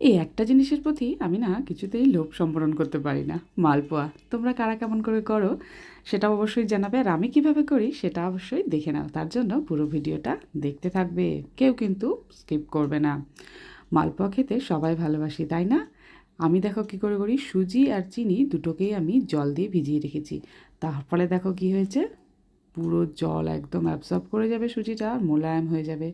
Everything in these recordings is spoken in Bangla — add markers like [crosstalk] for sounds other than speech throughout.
এই একটা জিনিসের প্রতি আমি না কিছুতেই লোভ সম্বরণ করতে পারি না। মালপোয়া, তোমরা কারা কেমন করে করো, সেটা অবশ্যই জানাবে আর আমি কীভাবে করি সেটা অবশ্যই দেখে নাও। তার জন্য পুরো ভিডিওটা দেখতে থাকবে, কেউ কিন্তু স্কিপ করবে না। মালপোয়া খেতে সবাই ভালোবাসি, তাই না? আমি দেখো কী করে করি, সুজি আর চিনি দুটোকেই আমি জল দিয়ে ভিজিয়ে রেখেছি। তার ফলে দেখো কি হয়েছে, পুরো জল একদম অ্যাবসর্ব করে যাবে সুজিটা আর মোলায়েম হয়ে যাবে।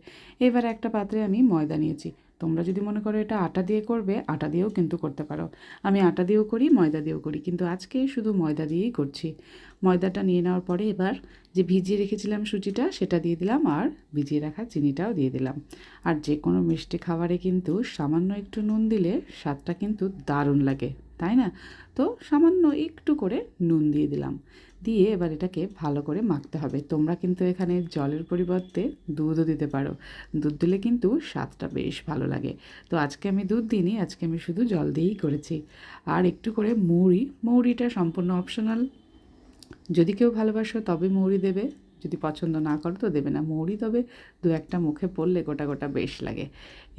এবার একটা পাত্রে আমি ময়দা নিয়েছি। তোমরা যদি মনে করো এটা আটা দিয়ে করবে, আটা দিয়েও কিন্তু করতে পারো। আমি আটা দিয়েও করি, ময়দা দিয়েও করি, কিন্তু আজকে শুধু ময়দা দিয়েই করছি। ময়দাটা নিয়ে নেওয়ার পরে এবার যে ভিজিয়ে রেখেছিলাম সুজিটা, সেটা দিয়ে দিলাম আর ভিজিয়ে রাখা চিনিটাও দিয়ে দিলাম। আর যে কোনো মিষ্টি খাবারে কিন্তু সামান্য একটু নুন দিলে স্বাদটা কিন্তু দারুণ লাগে, তাই না? তো সামান্য একটু করে নুন দিয়ে দিলাম। দিয়ে এবার এটাকে ভালো করে মাখতে হবে। তোমরা কিন্তু এখানে জলের পরিবর্তে দুধও দিতে পারো। দুধ দিলে কিন্তু স্বাদটা বেশ ভালো লাগে। তো আজকে আমি দুধ দিইনি, আজকে আমি শুধু জল দিয়েই করেছি। আর একটু করে মৌরি মৌরিটা সম্পূর্ণ অপশনাল যদি কেউ ভালোবাসো তবে মৌরি দেবে, যদি পছন্দ না করো তো দেবে না। মৌরি তবে দু একটা মুখে পড়লে গোটা গোটা বেশ লাগে।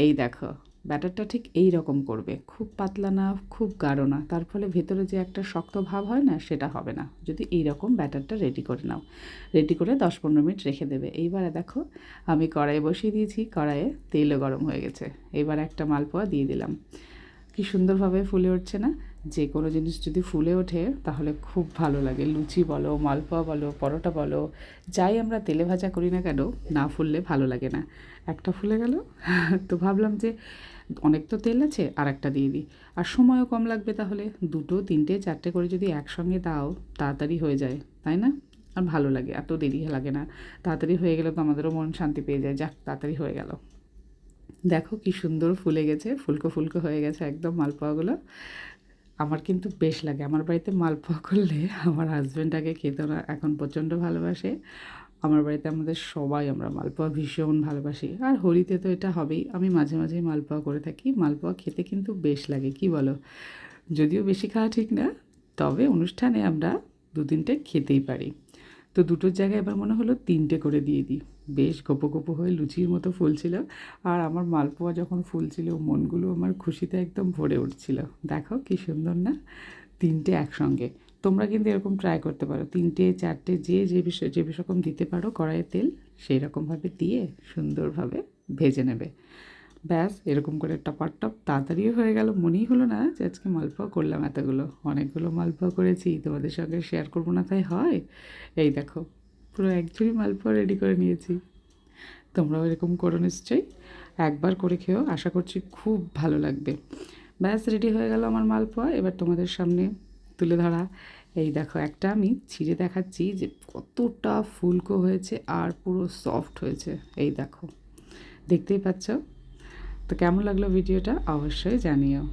এই দেখো। ব্যাটারটা ঠিক এই রকম করবে। খুব পাতলা না, খুব গাঢ় না। তার ফলে ভেতরে যে একটা শক্ত ভাব হয় না, সেটা হবে না। যদি এই রকম ব্যাটারটা রেডি করে নাও। রেডি করে দশ পনেরো মিনিট রেখে দেবে। এইবারে দেখো, আমি কড়াইয়ে বসিয়ে দিয়েছি। কড়াইয়ে তেলও গরম হয়ে গেছে। এবার একটা মালপোয়া দিয়ে দিলাম। কি সুন্দরভাবে ফুলে উঠছে না? যে কোনো জিনিস যদি ফুলে ওঠে, তাহলে খুব ভালো লাগে। লুচি বলো, মালপোয়া বলো, পরোটা বলো, যাই আমরা তেলে ভাজা করি না কেন, না ফুললে ভালো লাগে না। একটা ফুলে গেল, [laughs] তো ভাবলাম যে অনেক তো তেল আছে আর একটা দিয়ে দিই। আর সময়ও কম লাগবে তাহলে, দুটো, তিনটে, চারটে করে যদি একসঙ্গে দাও, তাড়াতাড়ি হয়ে যায়, তাই না? আর ভালো লাগে, এত দেরি লাগে না। তাড়াতাড়ি হয়ে গেলে তো আমাদেরও মন শান্তি পেয়ে যায়, যাক, তাড়াতাড়ি হয়ে গেল। দেখো কি সুন্দর ফুলে গেছে, ফুলকো ফুলকো হয়ে গেছে একদম মালপোয়াগুলো। আমার কিন্তু বেশ লাগে। আমার বাড়িতে মালপোয়া করলে আমার হাজব্যান্ডটাকে খেতে না, এখন প্রচণ্ড ভালোবাসে। আমার বাড়িতে আমাদের সবাই আমরা মালপোয়া ভীষণ ভালোবাসি। আর হোলিতে তো এটা হবেই। আমি মাঝে মাঝে মালপোয়া করে থাকি। মালপোয়া খেতে কিন্তু বেশ লাগে, কি বলো? যদিও বেশি খাওয়া ঠিক না, তবে অনুষ্ঠানে আমরা দু তিনটে খেতেই পারি। তো দুটোর জায়গায় এবার মনে হলো তিনটে করে দিয়ে দিই। বেশ গোপো গোপো হয়ে লুচির মতো ফুলছিল। আর আমার মালপোয়া যখন ফুলছিল, মনগুলো আমার খুশিতে একদম ভরে উঠছিল। দেখো কি সুন্দর না? তিনটে একসঙ্গে। তোমরা কিন্তু এরকম ট্রাই করতে পারো। তিনটে, চারটে, যে যে বিষয় যে রকম দিতে পারো কড়াইয়ে তেল সেই রকমভাবে দিয়ে সুন্দরভাবে ভেজে নেবে। ব্যাস, এরকম করে টপার টপ তাড়াতাড়িও হয়ে গেল। মনেই হলো না যে আজকে মালপোয়া করলাম এতগুলো। অনেকগুলো মালপোয়া করেছি, তোমাদের সঙ্গে শেয়ার করব না তাই হয়? এই দেখো পুরো এক ঝুড়ি মালপোয়া রেডি করে নিয়েছি। তোমরাও এরকম করো নিশ্চয়ই। একবার করে খেয়েও আশা করছি খুব ভালো লাগবে। ব্যাস রেডি হয়ে গেল আমার মালপোয়া। এবার তোমাদের সামনে তুলে ধরা। এই দেখো, একটা আমি ছিঁড়ে দেখাচ্ছি যে কতটা ফুলকো হয়েছে আর পুরো সফট হয়েছে। এই দেখো, দেখতেই পাচ্ছ? তো কেমন লাগল ভিডিওটা? অবশ্যই জানিও।